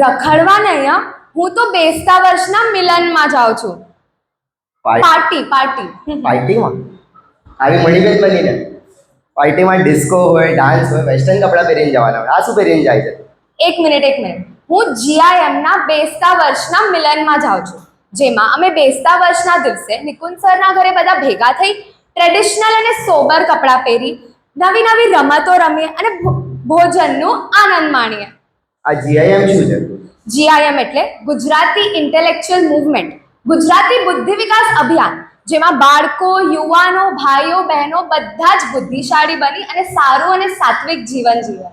રખડવા નહીં હા હું તો બેસતા વર્ષના મિલનમાં જાઉં છું. પાર્ટી? પાર્ટી પાર્ટીમાં? આવી મણીબેન બનીને પાર્ટીમાં ડિસ્કો હોય ડાન્સ હોય વેસ્ટર્ન કપડાં પહેરીને જવાના હોય. આ શું પહેરીને જાય છે? એક મિનિટ એક મિનિટ. હું જીઆઈએમના બેસતા વર્ષના મિલનમાં જાઉં છું. જેમાં અમે બેસતા વર્ષના દિવસે નિકુંજ સરના ઘરે બધા ભેગા થઈ ટ્રેડિશનલ અને સોબર કપડાં પહેરી નવી નવી રમતો રમીએ અને ભોજનનો આનંદ માણીએ. આ જીઆઈએમ શું છે? જીઆઈએમ એટલે ગુજરાતી ઇન્ટેલેક્ચ્યુઅલ મૂવમેન્ટ ગુજરાતી બુદ્ધિ વિકાસ અભિયાન જેમાં બાળકો યુવાનો ભાઈઓ બહેનો બધા જ બુદ્ધિશાળી બની અને સારું અને સાત્વિક જીવન જીવે.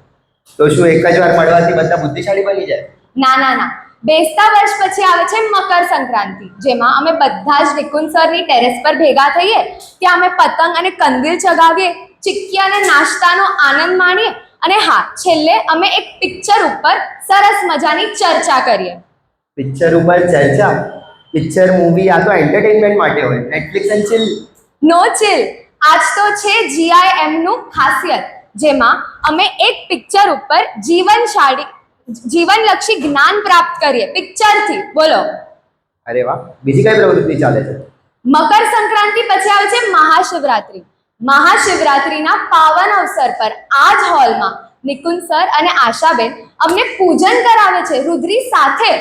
તો શું એક જ વાર મળવાથી બધા બુદ્ધિશાળી બની જાય? ના ના ના. બેસતા વર્ષ પછી આવે છે મકર સંક્રાંતિ જેમાં અમે બધા જ નિકુંજ સરની ટેરેસ પર ભેગા થઈએ ત્યાં અમે પતંગ અને કંદીલ ચગાવીએ ચીક્કી અને નાસ્તાનો આનંદ માણીએ અને હા છેલ્લે અમે એક પિક્ચર ઉપર સરસ મજાની ચર્ચા કરીએ. પિક્ચર ઉપર ચર્ચા? પિક્ચર મૂવી આ તો એન્ટરટેનમેન્ટ માટે હોય. Netflix and chill no chill આજ તો છે જીઆઈએમનું ખાસિયત જેમાં અમે એક પિક્ચર ઉપર જીવનશાળી જીવનલક્ષી જ્ઞાન પ્રાપ્ત કરીએ. પિક્ચરથી બોલો. અરે વાહ. બીજી કઈ પ્રવૃત્તિ ચાલે છે? મકર સંક્રાંતિ પછી આવે છે મહાશિવરાત્રી. મહાશિવરાત્રીના પાવન અવસર પર આ જ હોલમાં નિકુંજ સર અને આશાબેન અમને પૂજન કરાવે છે. રુદ્રી સાથે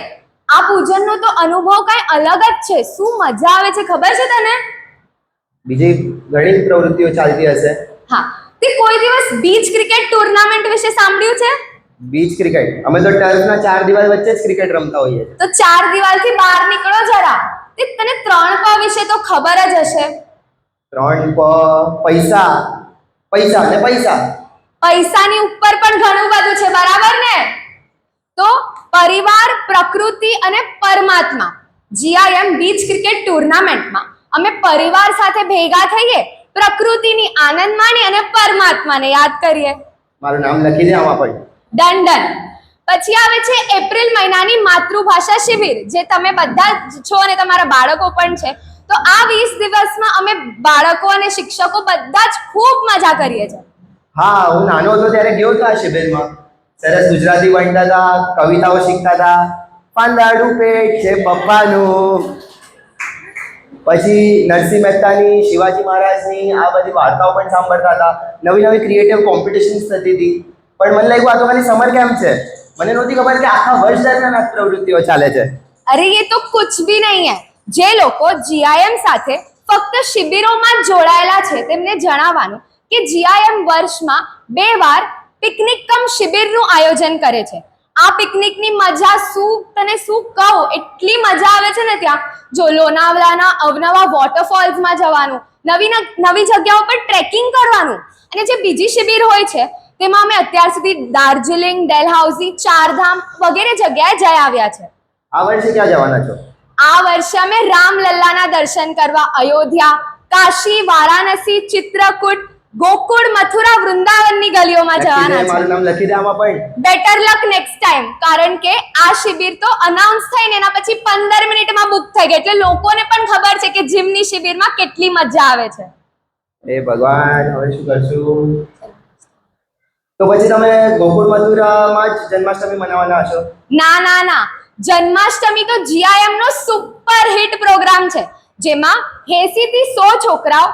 આ પૂજનનો તો અનુભવ કઈ અલગ જ છે. શું મજા આવે છે ખબર છે તને? બીજી ઘણી પ્રવૃત્તિઓ ચાલતી હશે. હા. તે કોઈ દિવસ બીચ ક્રિકેટ ટુર્નામેન્ટ વિશે સાંભળ્યું છે? Beach cricket. અમે તો ટર્ફના ચાર દિવાલ વચ્ચે જ ક્રિકેટ રમતા હોઈએ તો ચાર દિવાલથી બહાર નીકળો જરા. તે તને ત્રણ પ વિશે તો ખબર જ હશે. ત્રણ પ પૈસા. પૈસા ને પૈસા. પૈસાની ઉપર પણ ઘણું બધું છે બરાબર ને? તો પરિવાર પ્રકૃતિ અને પરમાત્મા જીઆઈએમ બીચ ક્રિકેટ ટુર્નામેન્ટમાં. અમે પરિવાર સાથે ભેગા થઈએ પ્રકૃતિની આનંદ માણી અને પરમાત્માને યાદ કરીએ. મારું નામ લખી દે આમાં પણ ડન ડન. પછી આવે છે એપ્રિલ મહિનાની માતૃભાષા શિબિર જે તમે બધા છો અને તમારા બાળકો પણ છે. તો આ વીસ દિવસમાં અમે બાળકો અને શિક્ષકો બધા જ ખૂબ મજા કરીએ છીએ. હા હું નાનો હતો ત્યારે ગયો હતો આ શિબિરમાં? સરસ ગુજરાતી વાંચતા હતા કવિતાઓ શીખતા હતા. પાંદાડું પેટ છે પપ્પાનું. પછી નરસિંહ મહેતાની શિવાજી મહારાજની આ બધી વાર્તાઓ પણ સાંભળતા હતા. નવી નવી ક્રિએટિવ કોમ્પિટિશન થતી હતી. પણ મને લાગ્યું આ તો ખાલી સમર કેમ્પ છે. મને નહોતી ખબર કે આખા વર્ષ દરમિયાન આ પ્રવૃત્તિઓ ચાલે છે. અરે એ તો કુછ ભી નહીં હૈ. જે લોકો જીઆઈએમ સાથે ફક્ત શિબિરોમાં જોડાયેલા છે, તેમને જણાવવાનું કે જીઆઈએમ વર્ષમાં બે વાર પિકનિક કમ શિબિરનું આયોજન કરે છે. આ પિકનિકની મજા શું, તને શું કહું? એટલી મજા આવે છે ને ત્યાં? જો લોનાવલાના અવનવા વોટરફોલ્સમાં જવાનું, નવી નવી જગ્યાઓ પર ટ્રેકિંગ કરવાનું, અને જે બીજી શિબિર હોય છે, તેમાં અમે અત્યાર સુધી દાર્જિલિંગ, ડેલહાઉસી, ચારધામ વગેરે જગ્યાએ જઈ આવ્યા છે. આ વર્ષે ક્યાં જવાના છો? આ વર્ષે અમે રામલલ્લાના દર્શન કરવા અયોધ્યા કાશી વારાણસી ચિત્રકૂટ ગોકુળ મથુરા વૃંદાવનની ગલીઓમાં જવાના છે મારું નામ લખી દે આમાં પણ. બેટર લક નેક્સ્ટ ટાઈમ કારણ કે આ શિબિર તો અનાઉન્સ થઈને એના પછી પંદર મિનિટમાં બુક થઈ ગઈ એટલે લોકોને પણ ખબર છે કે જીમની શિબિરમાં કેટલી મજા આવે છે. એ ભગવાન હવે શું કરશું? તો પછી તમે ગોકુળ મથુરામાં જ જન્માષ્ટમી મનાવવાના હશો? ના ના ના. જન્માષ્ટમી તો જીઆઈએમ નો સુપર હિટ પ્રોગ્રામ છે, જેમાં 80 થી સો છોકરાઓ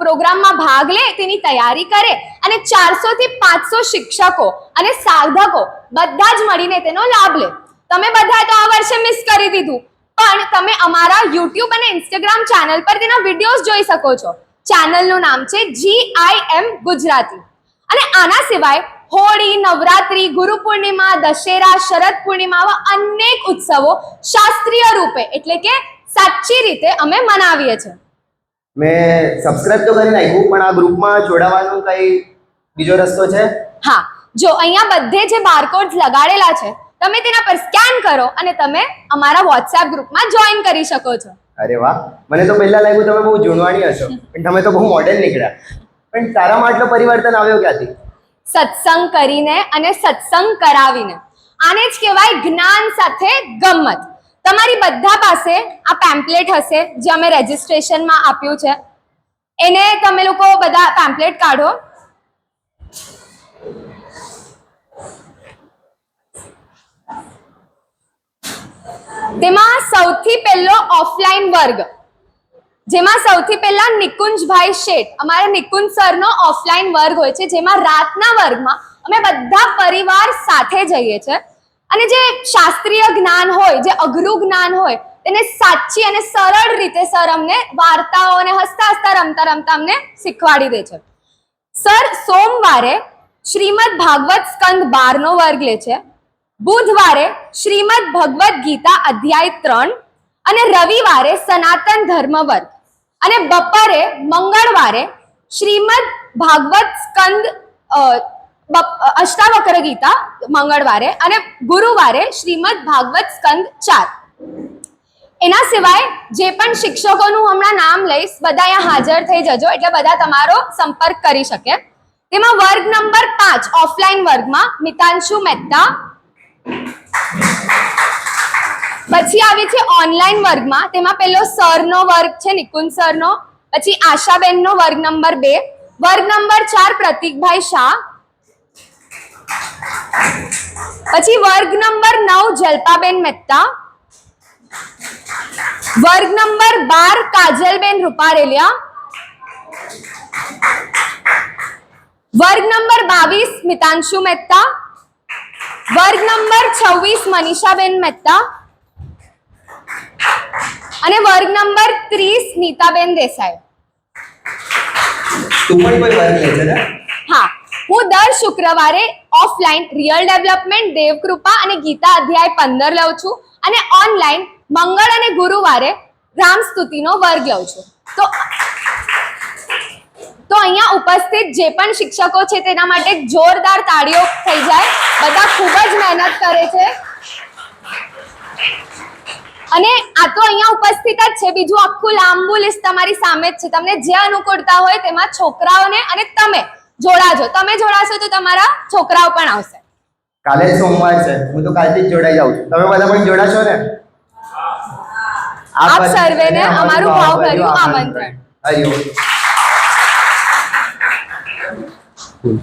પ્રોગ્રામમાં ભાગ લે, તેની તૈયારી કરે અને ચારસો થી પાંચસો શિક્ષકો અને સાધકો બધા જ મળીને તેનો લાભ લે. તમે બધા તો આ વર્ષે મિસ કરી દીધું, પણ તમે અમારા યુટ્યુબ અને ઇન્સ્ટાગ્રામ ચેનલ પર તેના વિડીયોઝ જોઈ શકો છો. ચેનલનું નામ છે જીઆઈએમ ગુજરાતી. અને આના સિવાય હોળી નવરાત્રી ગુરુ પૂર્ણિમા દશેરા શરદ પૂર્ણિમા આવા અનેક ઉત્સવો શાસ્ત્રીય રૂપે એટલે કે સાચી રીતે અમે મનાવીએ છીએ. મેં સબસ્ક્રાઇબ તો કરી નાખ્યું પણ આ ગ્રુપમાં જોડાવાનો કઈ બીજો રસ્તો છે? હા જો અહીંયા બધે જે બારકોડ લગાડેલા છે તમે તેના પર સ્કેન કરો અને તમે અમારા વોટ્સએપ ગ્રુપમાં જોઈન કરી શકો છો. અરે વાહ મને તો પહેલા લાગ્યું તમે બહુ જૂનવાણી હશો પણ તમે તો બહુ મોડેલ નીકળ્યા. પણ તારામાં આટલો પરિવર્તન આવ્યો ક્યાંથી? સત્સંગ કરીને અને સત્સંગ કરાવીને. આને જ કહેવાય જ્ઞાન સાથે ગમ્મત. તમારી બધા પાસે આ પેમ્પલેટ હશે જે અમે રજિસ્ટ્રેશનમાં આપ્યું છે. એને તમે લોકો બધા પેમ્પલેટ કાઢો. તેમાં સૌથી પહેલો ઓફલાઈન વર્ગ. જેમાં સૌથી પહેલા નિકુંજભાઈ શેઠ, અમારા નિકુંજ સરનો ઓફલાઈન વર્ગ હોય છે, જેમાં રાતના વર્ગમાં અમે બધા પરિવાર સાથે જઈએ છીએ. અને જે શાસ્ત્રીય જ્ઞાન હોય, જે અઘરું જ્ઞાન હોય, તેને સાચી અને સરળ રીતે સર અમને વાર્તાઓ અને હસતા હસતા રમતા રમતા અમને શીખવાડી દે છે. સર, સોમવારે શ્રીમદ ભાગવત સ્કંદ બારનો વર્ગ લે છે. બુધવારે શ્રીમદ ભગવદ્ ગીતા અધ્યાય ત્રણ અને રવિવારે સનાતન ધર્મ વર્ગ અને બપોરે, મંગળવારે શ્રીમદ ભાગવત સ્કંદ અષ્ટાવક્ર ગીતા મંગળવારે અને ગુરુવારે શ્રીમદ ભાગવત સ્કંદ ચાર. એના સિવાય જે પણ શિક્ષકોનું હમણાં નામ લઈશ, બધા અહીંયા હાજર થઈ જજો, એટલે બધા તમારો સંપર્ક કરી શકે. તેમાં વર્ગ નંબર પાંચ, ઓફલાઈન વર્ગમાં મિતાંશુ મહેતા. પછી આવી છે ઓનલાઈન વર્ગમાં. તેમાં પેલો સરનો વર્ગ છે, નિકુંજ સરનો. પછી આશાબેનનો વર્ગ નંબર બે. વર્ગ નંબર ચાર, પ્રતિકભાઈ શાહ. પછી વર્ગ નંબર નવ, જલ્પાબેન મહેતા. વર્ગ નંબર બાર, કાજલબેન રૂપારેલિયા. વર્ગ નંબર બાવીસ, મિતાંશુ મહેતા. વર્ગ નંબર છવ્વીસ, મનીષાબેન મહેતા. અને વર્ગ નંબર ત્રીસ નીતાબેન દેસાઈ. તું પણ કોઈ વર્ગ લે છે ને? હા હું દર શુક્રવારે ઓફલાઈન રિયલ ડેવલપમેન્ટ દેવકૃપા અને ગીતા અધ્યાય પંદર લઉં છું અને ઓનલાઈન મંગળ અને ગુરુવારે રામ સ્તુતિનો વર્ગ લઉં છું. તો તો અહીંયા ઉપસ્થિત જે પણ શિક્ષકો છે તેના માટે જોરદાર તાળીઓ થઈ જાય. બધા ખૂબ જ મહેનત કરે છે. અને આ તો અહીંયા ઉપસ્થિત જ છે. બીજું આખું લાંબુ લિસ્ટ તમારી સામે જ છે. તમને જે અનુકૂળતા હોય તેમાં છોકરાઓને અને તમે જોડાજો. તમે જોડાશો તો તમારા છોકરાઓ પણ આવશે. કાલે સોમવાર છે. હું તો કાલથી જ જોડાઈ જાઉં છું. તમે બધા પણ જોડાશો ને? આપ સર્વેને અમારું ભાવભર્યું આમંત્રણ. Cool.